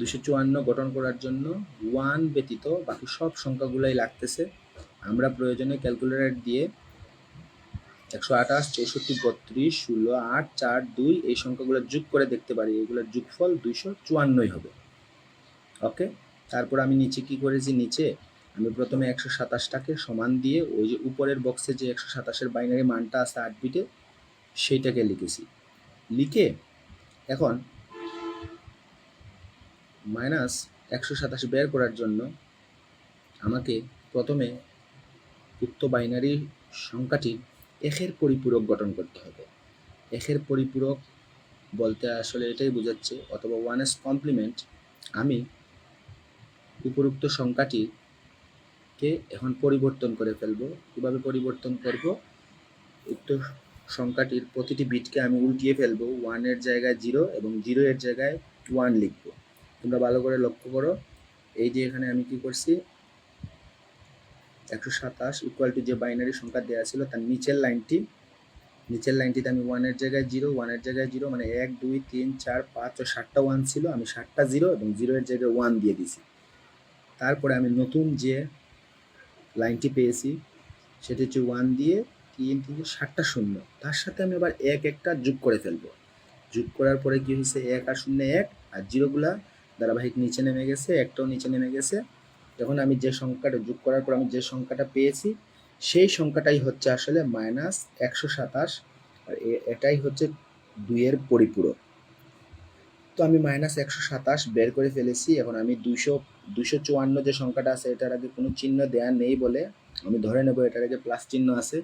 দুশো চুয়ান্ন গঠন করার জন্য ওয়ান ব্যতীত বাকি সব সংখ্যাগুলাই লাগতেছে। আমরা প্রয়োজনে ক্যালকুলেটর দিয়ে একশো আঠাশ চৌষট্টি বত্রিশ, ষোলো, আট, চার, দুই এই সংখ্যাগুলো যোগ করে দেখতে পারি। এগুলোর যোগফল দুইশো চুয়ান্নই হবে। ওকে তারপর আমি নিচে কি করেছি? নিচে আমি প্রথমে একশো সাতাশটাকে সমান দিয়ে ওই যে উপরের বক্সে যে একশো সাতাশের বাইনারি মানটা আছে আট বিটে সেইটাকে লিখেছি। লিখে এখন মাইনাস একশো সাতাশ বের করার জন্য আমাকে প্রথমে উক্ত বাইনারি সংখ্যাটির একের পরিপূরক গঠন করতে হবে। একের পরিপূরক বলতে আসলে এটাই বোঝাচ্ছে, অথবা ওয়ান এস কমপ্লিমেন্ট আমি উপরোক্ত সংখ্যাটিকে এখন পরিবর্তন করে ফেলব। কীভাবে পরিবর্তন করব? উক্ত সংখ্যাটির প্রতিটি বিটকে আমি উল্টিয়ে ফেলব। ওয়ানের জায়গায় জিরো এবং জিরো এর জায়গায় ওয়ান লিখব। তোমরা ভালো করে লক্ষ্য করো। এই যে এখানে আমি কি করছি? একশো সাতাশ ইকুয়াল টু যে বাইনারি সংখ্যা দেওয়া ছিল, তার নিচের লাইনটি, নিচের লাইনটিতে আমি ওয়ানের জায়গায় জিরো ওয়ানের জায়গায় জিরো মানে এক, দুই, তিন, চার, পাঁচ ও সাতটা ওয়ান ছিল। আমি সাতটা জিরো এবং জিরোয়ের জায়গায় ওয়ান দিয়ে দিছি। তারপরে আমি নতুন যে লাইনটি পেয়েছি, সেটি হচ্ছে ওয়ান দিয়ে তিন তিন সাতটা শূন্য। তার সাথে আমি আবার এক, একটা যোগ করে ফেলব। যোগ করার পরে কী হয়েছে? এক আর শূন্য এক, আর জিরোগুলা ধারাবাহিক নিচে নেমে গেছে, একটাও নিচে নেমে গেছে। যখন আমি যে সংখ্যাটা যোগ করার পর আমি যে সংখ্যাটা পেয়েছি, সেই সংখ্যাটাই হচ্ছে আসলে মাইনাস একশো সাতাশ, আর এটাই হচ্ছে দুইয়ের পরিপূরক। তো আমি মাইনাস একশো সাতাশ বের করে ফেলেছি, এখন আমি দুইশো দুইশো চুয়ান্ন যে সংখ্যাটা আছে, এটার আগে কোনো চিহ্ন দেয়া নেই বলে আমি ধরে নেব, এটার আগে প্লাস চিহ্ন আছে।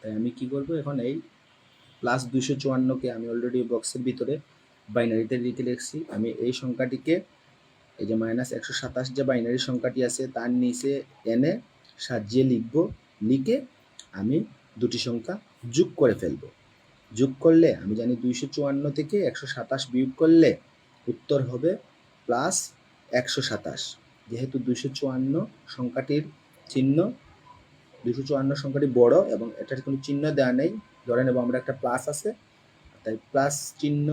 তাই আমি কি করব, এখন এই প্লাস দুইশো চুয়ান্নকে আমি অলরেডি বক্সের ভিতরে বাইনারিতে লিখে লিখছি আমি এই সংখ্যাটিকে, এই যে মাইনাস একশো সাতাশ যে বাইনারি সংখ্যাটি আছে, তার নিচে এনে সাজিয়ে লিখব। লিখে আমি দুটি সংখ্যা যোগ করে ফেলব। যোগ করলে, আমি জানি দুইশো চুয়ান্ন থেকে একশো সাতাশ বিয়োগ করলে উত্তর হবে প্লাস একশো সাতাশ। যেহেতু দুইশো চুয়ান্ন সংখ্যাটির চিহ্ন, দুইশো চুয়ান্ন সংখ্যাটি বড় এবং এটার কোনো চিহ্ন দেওয়া নেই। ধরে নেব, আমরা একটা প্লাস আছে, তাই প্লাস চিহ্ন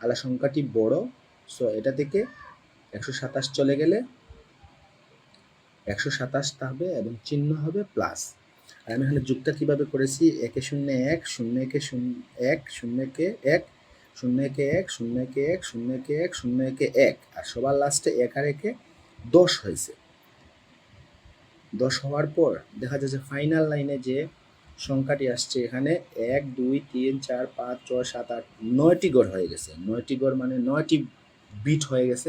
আলা সংখ্যাটি বড়। সো এটা থেকে একশো সাতাশ চলে গেলে একশো সাতাশ হবে এবং চিহ্ন হবে প্লাস আর আমি এখানে যুগটা কীভাবে করেছি? একে শূন্য এক, শূন্য একে শূন্য এক, শূন্য একে এক, শূন্য একে এক, শূন্য একে এক, শূন্য একে এক, শূন্য একে এক। আর সবার লাস্টে এক আর একে দশ হয়েছে। দশ হওয়ার পর দেখা যাচ্ছে ফাইনাল লাইনে যে সংখ্যাটি আসছে এখানে এক, দুই, তিন, চার, পাঁচ, ছয়, সাত, আট, নয়টি গড় হয়ে গেছে। নয়টি গড় মানে নয়টি বিট হয়ে গেছে।